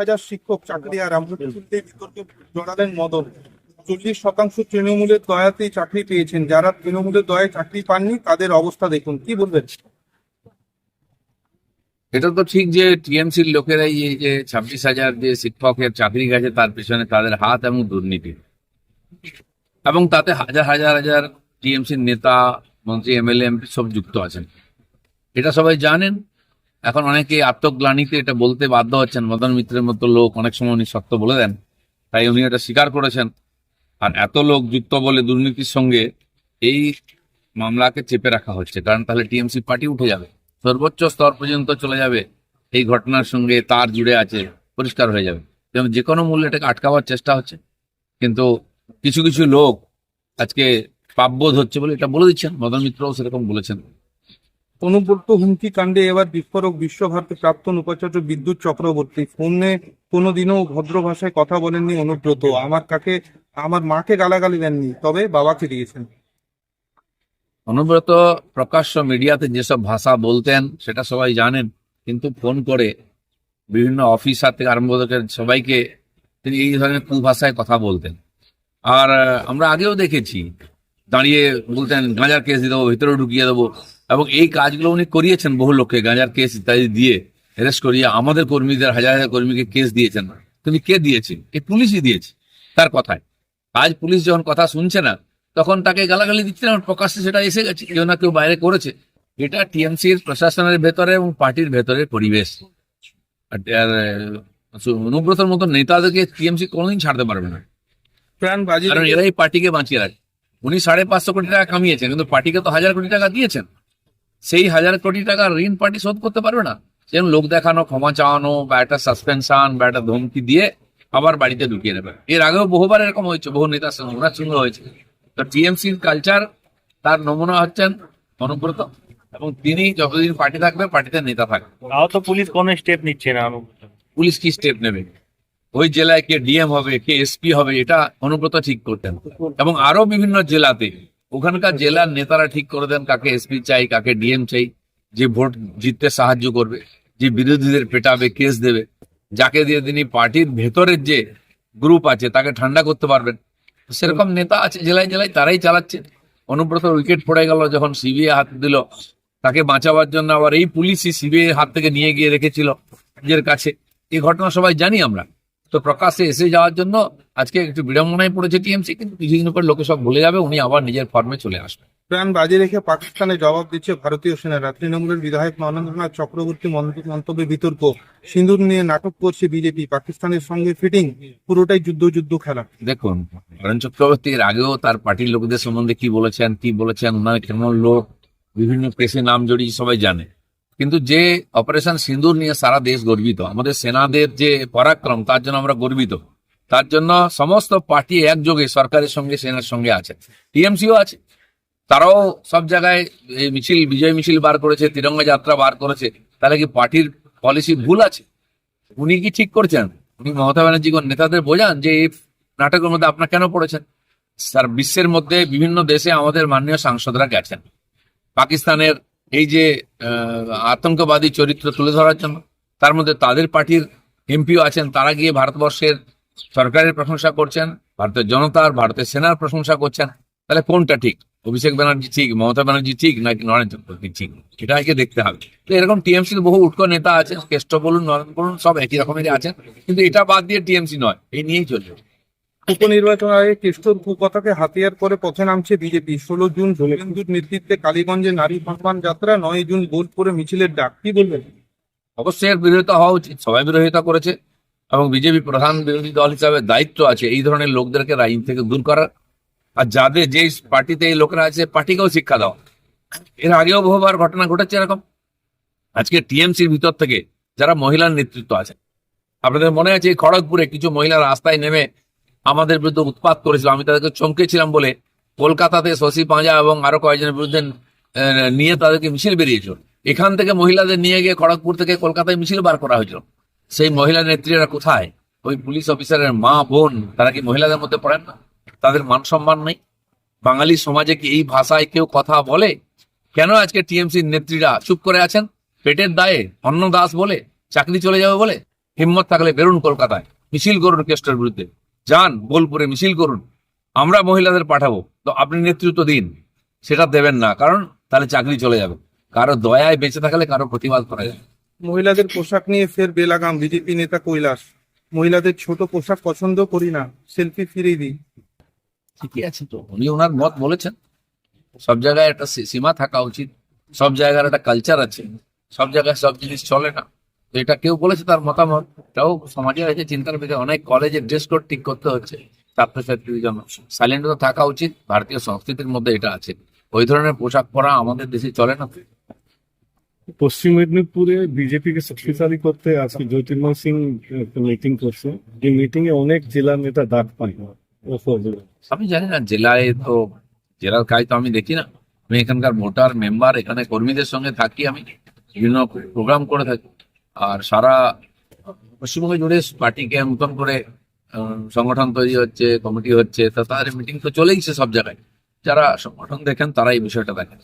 হাজার শিক্ষক চাকরি আর বিতর্কে জড়ালেন মদন। চল্লিশ শতাংশ তৃণমূলের দয়াতেই চাকরি পেয়েছেন। যারা তৃণমূলের দয়ায় চাকরি পাননি, তাদের অবস্থা দেখুন। কি বলবেন? এটা তো ঠিক যে টিএমসির লোকেরাই এই যে ছাব্বিশ হাজার যে শিক্ষকের চাকরি গেছে, তার পেছনে তাদের হাত এবং দুর্নীতি। এবং তাতে হাজার হাজার হাজার টিএমসির নেতা, মন্ত্রী, এমএলএ, এমপি সব যুক্ত আছেন। এটা সবাই জানেন। এখন অনেকে আত্মগ্লানিতে এটা বলতে বাধ্য হচ্ছেন। মদন মিত্রের মতো লোক, অনেক সময় উনি সত্য বলে দেন। তাই উনি এটা স্বীকার করেছেন। আর এত লোক যুক্ত বলে দুর্নীতির সঙ্গে এই মামলাকে চেপে রাখা হচ্ছে। কারণ তাহলে টিএমসি পার্টি উঠে যাবে। সর্বোচ্চ স্তর পর্যন্ত চলে যাবে। এই ঘটনার সঙ্গে তার জুড়ে আছে, পরিষ্কার হয়ে যাবে। যেমন যে কোনো মূল্যে এটাকে আটকাবার চেষ্টা হচ্ছে। কিন্তু কিছু কিছু লোক আজকে পাপবোধ হচ্ছে বলে এটা বলে দিচ্ছেন। মদন মিত্রও সেরকম বলেছেন। অনুব্রত হুমকি কাণ্ডে এবার বিস্ফোরক বিশ্বভারতী প্রাক্তন উপাচার্য বিদ্যুৎ চক্রবর্তী। ফোনে কোনোদিনও ভদ্র ভাষায় কথা বলেননি অনুব্রত। আমার কাকে, আমার মাকে গালাগালি দেননি, তবে বাবাকে দিয়েছেন। অনুব্রত প্রকাশ্য মিডিয়াতে যেসব ভাষা বলতেন, সেটা সবাই জানেন, কিন্তু ফোন করে বিভিন্ন অফিসার থেকে আরম্ভ করে সবাইকে তিনি এই ধরনের কুভাষায় কথা বলতেন। আর আমরা আগেও দেখেছি, দাঁড়িয়ে বলতেন, গাঁজার কেস দিয়ে দেবো ভিতরে ঢুকিয়ে দেবো। এবং এই কাজগুলো উনি করিয়েছেন বহু লোককে গাঁজার কেস ইত্যাদি দিয়ে অ্যারেস্ট করিয়ে আমাদের কর্মীদের হাজার হাজার কর্মীকে কেস দিয়েছেন। তুমি কে দিয়েছে? এই পুলিশই দিয়েছে তার কথায়। আজ পুলিশ যখন কথা শুনছে না তখন তাকে গালাগালি দিচ্ছে না প্রকাশ্যে সেটা এসে গেছে কেউ না কেউ বাইরে করেছে। এটা টিএমসির প্রশাসনের ভেতরে এবং পার্টির ভেতরে পরিবেশ। অনুব্রতর মতো নেতাদেরকে টিএমসি কোনোদিন ছাড়তে পারবে না। প্রাণ বাজি কারণ এরাই পার্টিকে বাঁচিয়ে রাখে। উনি সাড়ে পাঁচশো কোটি টাকা কামিয়েছেন কিন্তু পার্টিকে তো হাজার কোটি টাকা দিয়েছেন। সেই হাজার কোটি টাকা ঋণ পার্টি শোধ করতে পারবে না। যেমন লোক দেখানো ক্ষমা চাওয়ানো বা একটা সাসপেনশন বা একটা ধমকি দিয়ে আবার বাড়িতে ঢুকিয়ে নেবে এর আগেও বহুবার এরকম হয়েছে বহু নেতার সঙ্গে ওনার সঙ্গে হয়েছে। তো টিএমসির কালচার তার নমুনা হচ্ছেন অনুব্রত এবং তিনি যতদিন পার্টি থাকবে পার্টিতে নেতা থাকবে। তাও তো পুলিশ কোনো স্টেপ নিচ্ছে না পুলিশ কি স্টেপ নেবে? ওই জেলায় কে ডিএম হবে কে এসপি হবে এটা অনুব্রত ঠিক করতেন। এবং আরও বিভিন্ন জেলাতে ওখানকার জেলার নেতারা ঠিক করে দেন কাকে এসপি চাই কাকে ডিএম চাই যে ভোট জিততে সাহায্য করবে যে বিরোধীদের পেটাবে কেস দেবে। যাকে দিয়ে তিনি পার্টির ভেতরের যে গ্রুপ আছে তাকে ঠান্ডা করতে পারবেন। সেরকম নেতা আছে জেলায় জেলায় তারাই চালাচ্ছে অনুব্রত উইকেট পড়ে গেল যখন সিবিআই হাত দিল। তাকে বাঁচাবার জন্য আবার এই পুলিশই সিবিআই হাত থেকে নিয়ে গিয়ে রেখেছিল নিজের কাছে। এই ঘটনা সবাই জানি আমরা। তো প্রকাশ্যে এসে যাওয়ার জন্য আজকে একটু বিড়ম্বনায় পড়েছে টিএমসি কিন্তু কিছুদিন পর লোকে সব ভুলে যাবে উনি আবার নিজের ফর্মে চলে আসবে প্রাণ বাজি রেখে পাকিস্তানে জবাব দিচ্ছে ভারতীয় সেনারা তৃণমূলের বিধায়ক নরেন্দ্রনাথ চক্রবর্তী মন্ত- মন্তব্যে বিতর্ক। সিঁদুর নিয়ে নাটক করছে বিজেপি পাকিস্তানের সঙ্গে ফিটিং পুরোটাই যুদ্ধ যুদ্ধ খেলা। দেখুন বরেন চক্রবর্তী এর আগেও তার পার্টির লোকদের সম্বন্ধে কি বলেছেন কি বলেছেন ওনার কেমন লোক বিভিন্ন প্রেসে নাম জড়িয়ে সবাই জানে। কিন্তু যে অপারেশন সিন্দুর নিয়ে সারা দেশ গর্বিত, আমাদের সেনাদের যে পরাক্রম, তার জন্য আমরা গর্বিত। তার জন্য সমস্ত পার্টি একযোগে সরকারের সঙ্গে, সেনার সঙ্গে আছে। টিএমসিও আছে। তারাও সব জায়গায় এই মিছিল, বিজয় মিছিল বার করেছে, তিরঙ্গা যাত্রা বার করেছে। তাহলে কি পার্টির পলিসি ভুল আছে? উনি কি ঠিক করছেন? উনি মমতা ব্যানার্জি নেতাদের বোঝান যে এই নাটকের মধ্যে আপনার কেন পড়েছেন? স্যার, বিশ্বের মধ্যে বিভিন্ন দেশে আমাদের মাননীয় সাংসদরা গেছেন। পাকিস্তানের এই যে আতঙ্কবাদী চরিত্র তুলে ধরার জন্য। তার মধ্যে তাদের পার্টির এমপিও আছেন, তারা গিয়ে ভারতবর্ষের সরকারের প্রশংসা করছেন, ভারতের জনতার ভারতের সেনার প্রশংসা করছেন। তাহলে কোনটা ঠিক? অভিষেক ব্যানার্জি ঠিক, মমতা ব্যানার্জি ঠিক, নাকি নরেন্দ্র মোদী ঠিক? এটা আগে দেখতে হবে। তো এরকম টিএমসির বহু উৎক নেতা আছেন, কেষ্ট বলুন, নরেন্দ্র বলুন, সব একই রকমেরই আছেন। কিন্তু এটা বাদ দিয়ে টিএমসি নয়, এই নিয়েই চলবে উপনির্বাচন আগে কেষ্টর কুকথাকে হাতিয়ার করে পথে নামছে বিজেপি। ষোলো জুন শুভেন্দুর নেতৃত্বে কালীগঞ্জে নারী সম্মান যাত্রা, নয় জুন বোলপুরে মিছিলের ডাক। কি বলবেন? অবশ্যই এর বিরোধিতা হওয়া উচিত। সবাই বিরোধিতা করেছে এবং বিজেপি প্রধান বিরোধী দল হিসাবে দায়িত্ব আছে এই ধরনের লোকদেরকে আইন থেকে দূর করার। আর যাদের যে পার্টিতে এই লোকেরা আছে, পার্টিকেও শিক্ষা দেওয়া এর আগেও বহুবার ঘটনা ঘটেছে এরকম। আজকে টিএমসির ভিতর থেকে যারা মহিলার নেতৃত্ব আছে, আপনাদের মনে আছে খড়গপুরে কিছু মহিলা রাস্তায় নেমে আমাদের বিরুদ্ধে উৎপাত করেছিল। আমি তাদেরকে চমকেছিলাম বলে কলকাতাতে শশী পাঁজা এবং আরও কয়েকজনের বিরুদ্ধে নিয়ে তাদেরকে মিছিল বেরিয়েছিল। এখান থেকে মহিলাদের নিয়ে গিয়ে খড়গপুর থেকে কলকাতায় মিছিল বার করা হয়েছিল। সেই মহিলা নেত্রীরা কোথায়? ওই পুলিশ অফিসারের মা, বোন, তারা কি মহিলাদের মধ্যে পড়েন না? তাদের মান সম্মান নেই? বাঙালি সমাজে কি এই ভাষায় কেউ কথা বলে? কেন আজকে টিএমসির নেত্রীরা চুপ করে আছেন? পেটের দায়ে অন্ন দাস বলে, চাকরি চলে যাবে বলে? হিম্মত থাকলে বেরুন কলকাতায়। মিছিল করুন কেস্টের বিরুদ্ধে। যান বোলপুরে মিছিল করুন। আমরা মহিলাদের পাঠাবো। তো আপনি নেতৃত্ব দিন। সেটা দেবেন না কারণ তাহলে চাকরি চলে যাবে। কারও দয়ায় বেঁচে থাকলে কারও প্রতিবাদ করা যায় মহিলাদের পোশাক নিয়ে ফের বেলাগাম বিজেপি নেতা কৈলাস। মহিলাদের ছোট পোশাক পছন্দ করি না সেলফি ফিরিয়ে দিই। ঠিকই আছে তো উনি ওনার মত বলেছেন। সব জায়গায় একটা সীমা থাকা উচিত। সব জায়গার একটা কালচার আছে। সব জায়গায় সব জিনিস চলে না। এটা কেউ বলেছে তার মতামত। এটাও সমাজে আছে চিন্তার বিষয় অনেক কলেজে ড্রেস কোড ঠিক করতে হচ্ছে। ছাত্রছাত্রীদের জন্য সাইলেন্ট তো থাকা উচিত ভারতীয় সংস্কৃতির মধ্যে এটা আছে। ওই ধরনের পোশাক পরা আমাদের দেশে চলে না। পশ্চিম মেদিনীপুরে বিজেপিকে শক্তিশালী করতে আজকে জ্যোতির্ময় সিং একটা মিটিং করছে। যে মিটিং এ অনেক জেলা নেতা ডাক পায়। আমি জানি না জেলায় তো জেলার কাজ তো আমি দেখি না। আমি এখানকার ভোটার মেম্বার এখানে কর্মীদের সঙ্গে থাকি আমি। বিভিন্ন প্রোগ্রাম করে থাকি। আর সারা পশ্চিমবঙ্গ জুড়ে পার্টিকে নতুন করে সংগঠন তৈরি হচ্ছে, কমিটি হচ্ছে, তা তাদের মিটিং তো চলেইছে সব জায়গায়। যারা সংগঠন দেখেন তারা এই বিষয়টা দেখেন।